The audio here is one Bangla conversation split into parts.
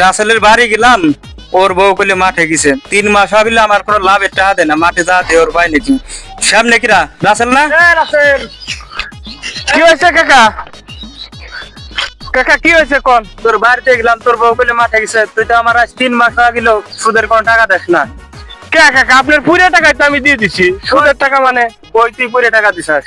রাসেলের বাড়ি গেলাম ওর বউ কইলে মাঠে গেছে। তিন মাস ভাবিলে আমার কোনো লাভের টাকা দেয় না মাঠে যা দেয় ওর পাই নাকি সামনে কিরা? রাসেল না? কি হয়েছে কাকা? কাকা কি হয়েছে কোন? তোর বাড়িতে গেলাম তোর বউ কইলে মাঠে গেছে। তুই তো আমার আজ তিন মাস ভাবিল সুদের কোনো টাকা দেখ না। কে কাকা আপনার পুরো টাকাই তো আমি দিয়ে দিছি। সুদের টাকা মানে? ওই তুই পরে টাকা দিছাস।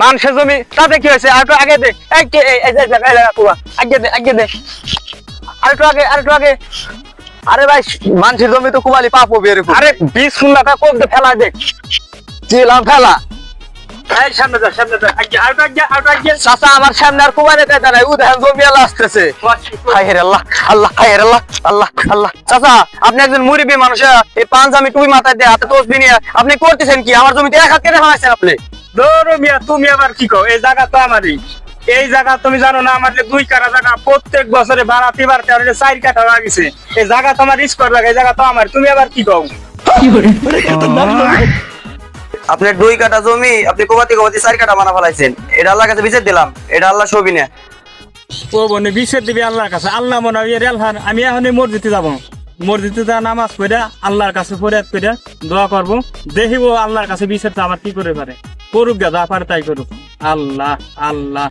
মানুষের জমি তাতে কি হয়েছে? আর একটু আগে দে। আগে দে আগে দে। আর একটু আগে আর একটু আগে। আরে ভাই মানুষের জমি তো কুবালি পাপ হবে এরকম। আরে বিশ খুলনাটা কোপ দে ফেলা দে। চিলাম ফেলা। আমার সামনে আর নাই উদাহরণ আসতেছে। হায় আল্লাহ আল্লাহ হায় আল্লাহ আল্লাহ আল্লাহ। চাচা আপনি একজন মুরিবি মানুষ এই টুপি মাথায় দিয়ে হাতে তসবি নিয়ে। আপনি করতেছেন কি? আমার জমিতে এক হাত কেটে ফেলাইছেন আপনি? দৌড়ো মিয়া তুমি আবার কি কও? এই জায়গা তো আমারই। এই জায়গা তুমি জানো না আমার দুই কাটা জায়গা প্রত্যেক বছরে বাড়াতে বাড়তে আমার চার কাটা লাগিছে এই জায়গা তো আমার স্কোর জায়গা এই জায়গা তো আমার। তুমি আবার কি কও? আপনার দুই কাটা জমি আপনি কোবাতি কোবাতি চার কাটা মানা ফেলাইছেন। এটা আল্লাহ কাছে বিচার দিলাম এটা আল্লাহ ছবি না ও বনে বিশ্বের দিবি আল্লাহর কাছে। আল্লাহ মনে হয় আমি এখন মসজিদে যাব। মসজিদে নামাজ পড়া আল্লাহর কাছে ফরিয়াদ করে দোয়া করব। দেখিব আল্লাহর কাছে বিচারটা আমার কি করে পারে? করুক গা, যা পারে তাই করুক। আল্লাহ আল্লাহ।